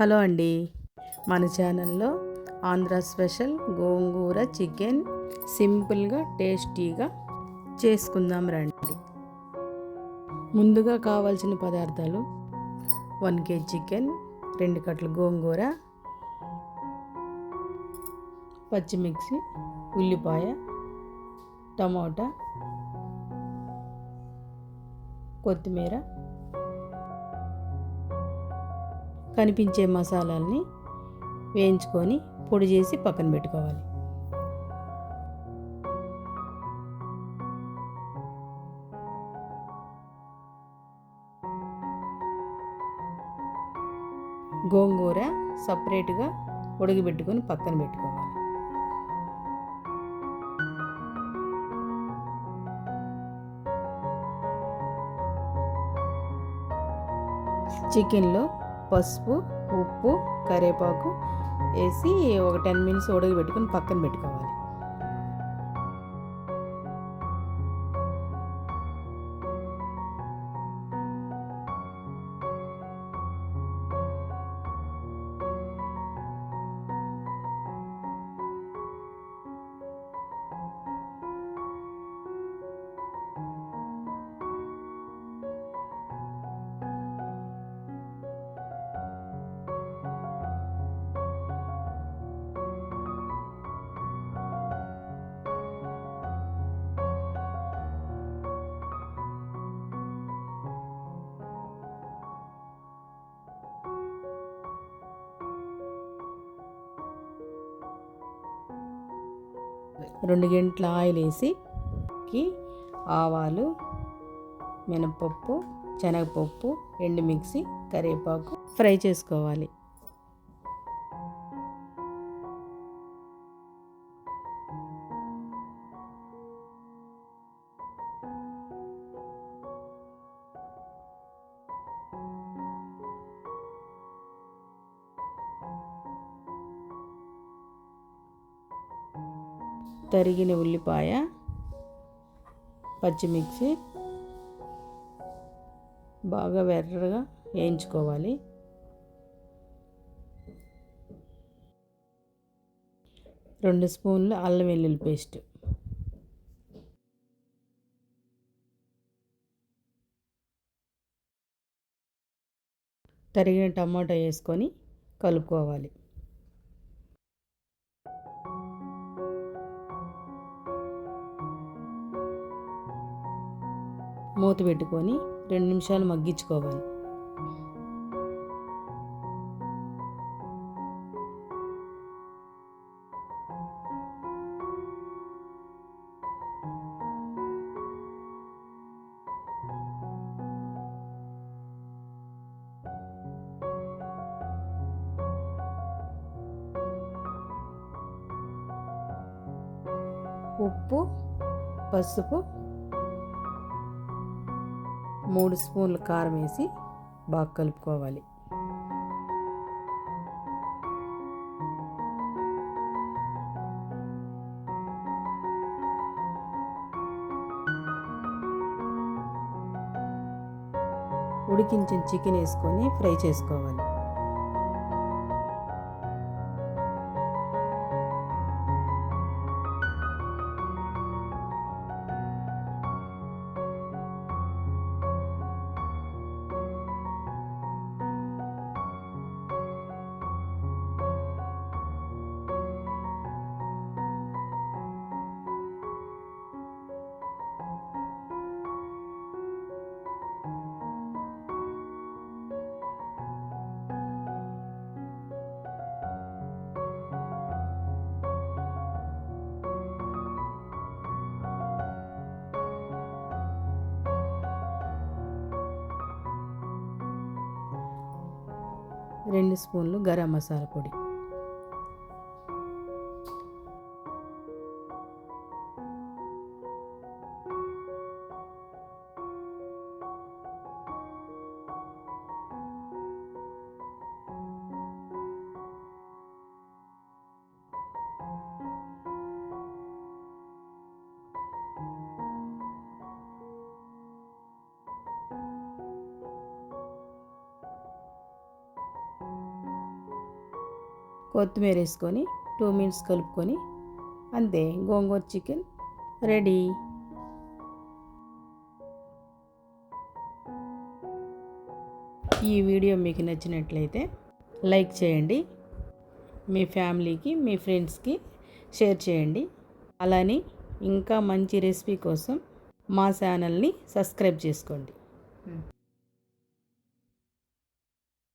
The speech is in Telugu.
హలో అండి. మన ఛానల్లో ఆంధ్ర స్పెషల్ గోంగూర చికెన్ సింపుల్గా టేస్టీగా చేసుకుందాం రండి. ముందుగా కావాల్సిన పదార్థాలు వన్ కేజీ చికెన్ రెండు కట్టలు గోంగూర పచ్చిమిర్చి ఉల్లిపాయ టమోటా కొత్తిమీర కనిపించే మసాలాల్ని వేయించుకొని పొడి చేసి పక్కన పెట్టుకోవాలి. గోంగూర సపరేట్గా ఉడకబెట్టుకొని పక్కన పెట్టుకోవాలి. చికెన్లో పసుపు ఉప్పు కరివేపాకు వేసి ఒక టెన్ మినిట్స్ ఉడకబెట్టుకొని పక్కన పెట్టుకోవాలి. రెండు గంటల ఆయిల్ వేసి ఆవాలు మినపప్పు శనగపప్పు ఎండుమిక్సి కరివేపాకు ఫ్రై చేసుకోవాలి. తరిగిన ఉల్లిపాయ పచ్చిమిర్చి బాగా వెర్రగా వేయించుకోవాలి. రెండు స్పూన్లు అల్లం వెల్లుల్లి పేస్ట్. తరిగిన టమాటా వేసుకొని కలుపుకోవాలి. మూత పెట్టుకొని రెండు నిమిషాలు మగ్గించుకోవాలి. ఉప్పు పసుపు మూడు స్పూన్లు కారం వేసి బాగా కలుపుకోవాలి. ఉడికించిన చికెన్ వేసుకొని ఫ్రై చేసుకోవాలి. రెండు స్పూన్లు గరం మసాలా పొడి. కొత్తిమీర వేసుకొని టూ మినిట్స్ కలుపుకొని అంతే గోంగూర చికెన్ రెడీ. ఈ వీడియో మీకు నచ్చినట్లయితే లైక్ చేయండి మీ ఫ్యామిలీకి మీ ఫ్రెండ్స్కి షేర్ చేయండి. అలానే ఇంకా మంచి రెసిపీ కోసం మా ఛానల్ని సబ్స్క్రైబ్ చేసుకోండి.